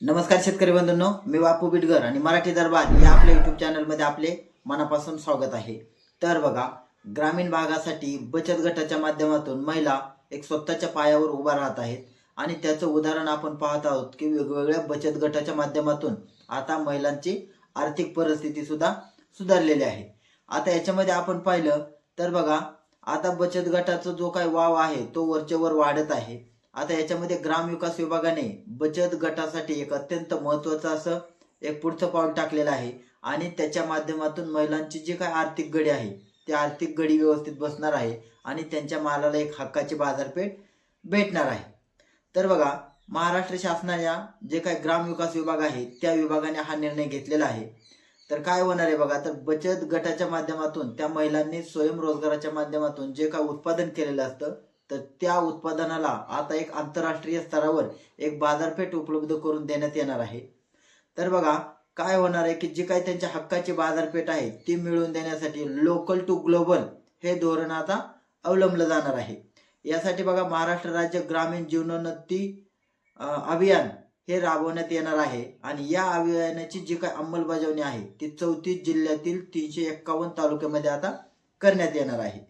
नमस्कार शेतकरी बंधूंनो मी बापू बिडगर आणि मराठी दरबार या आपल्या युट्यूब चॅनलमध्ये आपले मनापासून स्वागत आहे. तर बघा ग्रामीण भागासाठी बचत गटाच्या माध्यमातून महिला एक स्वतःच्या पायावर उभा राहत आहेत. आणि त्याचं उदाहरण आपण पाहत आहोत की वेगवेगळ्या बचत गटाच्या माध्यमातून आता महिलांची आर्थिक परिस्थिती सुद्धा सुधारलेली आहे. आता याच्यामध्ये आपण पाहिलं तर बघा आता बचत गटाचा जो काही वाव आहे तो वरचेवर वाढत आहे. आता याच्यामध्ये ग्रामविकास विभागाने बचत गटासाठी एक अत्यंत महत्वाचं असं एक पुढचं पाऊल टाकलेलं आहे. आणि त्याच्या माध्यमातून महिलांची जी काय आर्थिक गडी आहे ती आर्थिक गडी व्यवस्थित बसणार आहे आणि त्यांच्या मालाला एक हक्काची बाजारपेठ भेटणार आहे. तर बघा महाराष्ट्र शासनाच्या जे काही ग्रामविकास विभाग आहे त्या विभागाने हा निर्णय घेतलेला आहे. तर काय होणार आहे बघा तर बचत गटाच्या माध्यमातून त्या महिलांनी स्वयंरोजगाराच्या माध्यमातून जे काय उत्पादन केलेलं असतं तर त्या उत्पादनाला आता एक आंतरराष्ट्रीय स्तरावर एक बाजारपेठ उपलब्ध करून देण्यात येणार आहे. तर बघा काय होणार आहे की जी काही त्यांच्या हक्काची बाजारपेठ आहे ती मिळवून देण्यासाठी लोकल टू ग्लोबल हे धोरण आता अवलंबलं जाणार आहे. यासाठी बघा महाराष्ट्र राज्य ग्रामीण जीवनोन्नती अभियान हे राबवण्यात येणार आहे. आणि या अभियानाची जी काही अंमलबजावणी आहे ती चौतीस जिल्ह्यातील तीनशे एक्कावन्न तालुक्यामध्ये आता करण्यात येणार आहे.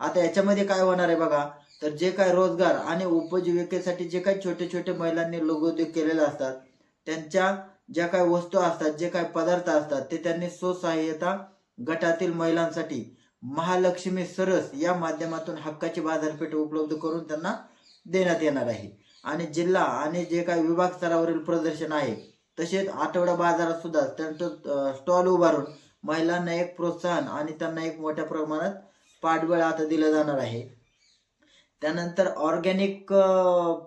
आता याच्यामध्ये काय होणार आहे बघा तर जे काय रोजगार आणि उपजीविकेसाठी जे काही छोटे छोटे महिलांनी लघुउद्योग केलेले असतात त्यांच्या ज्या काही वस्तू असतात जे काही पदार्थ असतात ते त्यांनी स्वसहाय्यता गटातील महिलांसाठी महालक्ष्मी सरस या माध्यमातून हक्काची बाजारपेठ उपलब्ध करून त्यांना देण्यात येणार आहे. आणि जिल्हा आणि जे काही विभाग स्तरावरील प्रदर्शन आहे तसेच आठवडा बाजारात सुद्धा त्यांचं स्टॉल उभारून महिलांना एक प्रोत्साहन आणि त्यांना एक मोठ्या प्रमाणात पाठबळ आता दिलं जाणार आहे. त्यानंतर ऑर्गॅनिक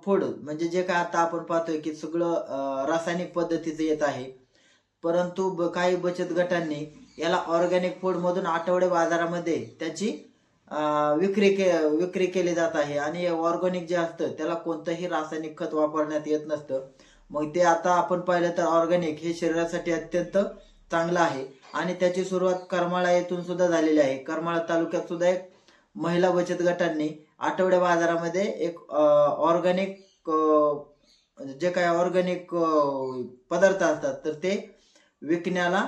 फूड म्हणजे जे काय आता आपण पाहतोय की सगळं रासायनिक पद्धतीचं येत आहे. परंतु ब- काही बचत गटांनी याला ऑर्गॅनिक फूड मधून आठवडे बाजारामध्ये त्याची विक्री के विक्री केली जात आहे. आणि ऑर्गॅनिक जे असतं त्याला कोणतंही रासायनिक खत वापरण्यात येत नसतं. मग ते आता आपण पाहिलं तर ऑर्गॅनिक हे शरीरासाठी अत्यंत चांगलं आहे. आणि त्याची सुरुवात करमाळा येथून सुद्धा झालेली आहे. करमाळा तालुक्यात सुद्धा एक महिला बचत गटांनी आठवड्या बाजारामध्ये एक ऑर्गॅनिक म्हणजे जे काय ऑर्गॅनिक पदार्थ असतात तर ते विकण्याला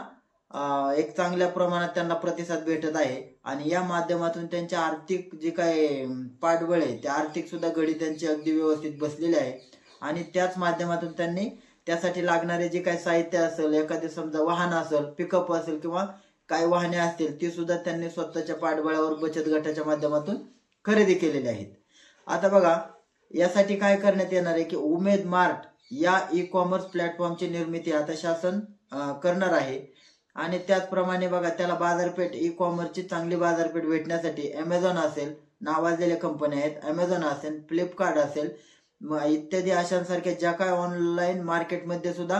एक चांगल्या प्रमाणात त्यांना प्रतिसाद भेटत आहे. आणि या माध्यमातून त्यांचे आर्थिक जे काय पाठबळ आहे ते आर्थिक सुद्धा घडी त्यांची अगदी व्यवस्थित बसलेली आहे. आणि त्याच माध्यमातून त्यांनी त्यासाठी लागणारे जे काही साहित्य असेल एखादे समजा वाहन असेल पिकअप असेल किंवा काही वाहने असतील ती सुद्धा त्यांनी स्वतःच्या पाठबळावर बचत गटाच्या माध्यमातून खरेदी केलेले आहेत. आता बघा यासाठी काय करण्यात येणार आहे की उमेद मार्ट या ई कॉमर्स प्लॅटफॉर्मची निर्मिती आता शासन करणार आहे. आणि त्याचप्रमाणे बघा त्याला बाजारपेठ ई कॉमर्सची चांगली बाजारपेठ भेटण्यासाठी अमेझॉन असेल नावाजलेल्या कंपन्या आहेत अमेझॉन असेल फ्लिपकार्ट असेल इत्यादी अशांसारख्या ज्या काय ऑनलाईन मार्केटमध्ये सुद्धा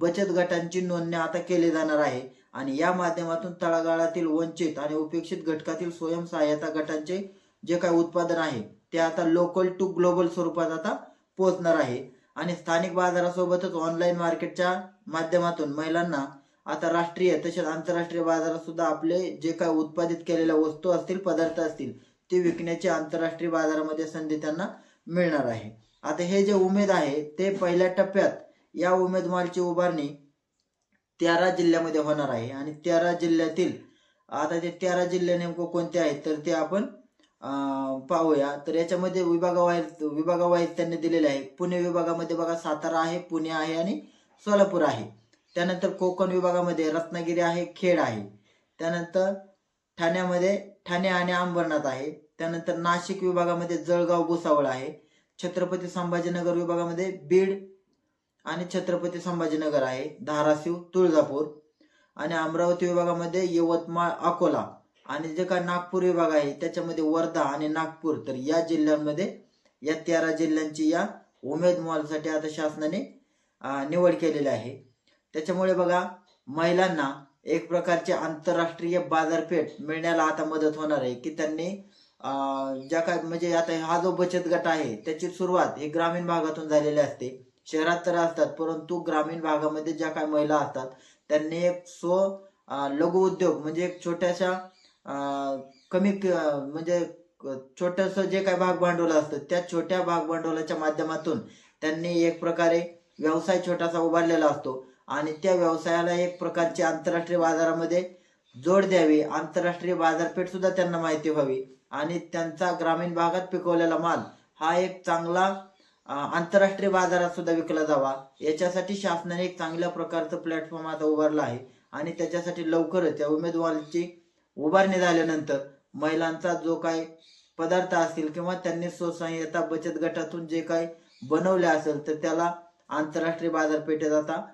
बचत गटांची नोंदणी आता केली जाणार आहे. आणि या माध्यमातून तळागाळातील वंचित आणि उपेक्षित घटकातील स्वयंसहाय्यता गटांचे जे काय उत्पादन आहे ते आता लोकल टू ग्लोबल स्वरूपात आता पोहोचणार आहे. आणि स्थानिक बाजारासोबतच ऑनलाईन मार्केटच्या माध्यमातून महिलांना आता राष्ट्रीय तसेच आंतरराष्ट्रीय बाजारात सुद्धा आपले जे काय उत्पादित केलेल्या वस्तू असतील पदार्थ असतील ते विकण्याची आंतरराष्ट्रीय बाजारामध्ये संधी त्यांना मिळणार आहे. आता हे जे उमेद आहे ते पहिल्या टप्प्यात या उमेद मालची उभारणी तेरा जिल्ह्यामध्ये होणार आहे. आणि तेरा जिल्ह्यातील आता ते तेरा जिल्हे नेमकं कोणते आहेत तर ते आपण पाहूया. तर याच्यामध्ये विभागावाईज विभागावाईज त्यांनी दिलेले आहे. पुणे विभागामध्ये बघा सातारा आहे पुणे आहे आणि सोलापूर आहे. त्यानंतर कोकण विभागामध्ये रत्नागिरी आहे खेड आहे. त्यानंतर ठाण्यामध्ये ठाणे आणि अंबरनाथ आहे. त्यानंतर नाशिक विभागामध्ये जळगाव भुसावळ आहे. छत्रपती संभाजीनगर विभागामध्ये बीड आणि छत्रपती संभाजीनगर आहे. धाराशिव तुळजापूर आणि अमरावती विभागामध्ये यवतमाळ अकोला. आणि जे काय नागपूर विभाग आहे त्याच्यामध्ये वर्धा आणि नागपूर तर या जिल्ह्यांमध्ये या तेरा जिल्ह्यांची या उमेद मॉलसाठी आता शासनाने निवड केलेली आहे. त्याच्यामुळे बघा महिलांना एक प्रकारची आंतरराष्ट्रीय बाजारपेठ मिळण्याला आता मदत होणार आहे की त्यांनी ज्या काय म्हणजे आता हा जो बचत गट आहे त्याची सुरुवात ही ग्रामीण भागातून झालेली असते. शहरात तर असतात परंतु ग्रामीण भागामध्ये ज्या काय महिला असतात त्यांनी एक स्व लघु उद्योग म्हणजे एक छोट्याशा कमी क- म्हणजे छोटस जे काय भाग भांडवल असतं त्या छोट्या भाग भांडवलाच्या माध्यमातून त्यांनी एक प्रकारे व्यवसाय छोटासा उभारलेला असतो. आणि त्या व्यवसायाला एक प्रकारची आंतरराष्ट्रीय बाजारामध्ये जोड द्यावी. आंतरराष्ट्रीय बाजारपेठ सुद्धा त्यांना माहिती व्हावी. आणि त्यांचा ग्रामीण भागात पिकवलेला माल हा एक चांगला आंतरराष्ट्रीय बाजारात सुद्धा विकला जावा. याच्यासाठी शासनाने एक चांगल्या प्रकारचं प्लॅटफॉर्म आता उभारला आहे. आणि त्याच्यासाठी लवकरच या उमेदवाराची उभारणी झाल्यानंतर महिलांचा जो काही पदार्थ असतील किंवा त्यांनी स्वसहाय्यता बचत गटातून जे काही बनवले असेल तर त्याला आंतरराष्ट्रीय बाजारपेठेत आता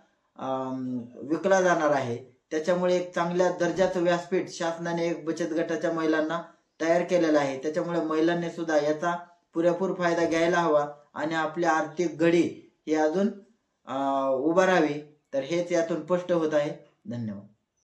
विकला जाणार आहे. त्याच्यामुळे एक चांगल्या दर्जाचं व्यासपीठ शासनाने एक बचत गटाच्या महिलांना तयार केलेलं आहे. त्याच्यामुळे महिलांनी सुद्धा याचा पुरेपूर फायदा घ्यायला हवा आणि आपली आर्थिक घडी ही अजून उभारावी. तर हेच यातून स्पष्ट होत आहे. धन्यवाद.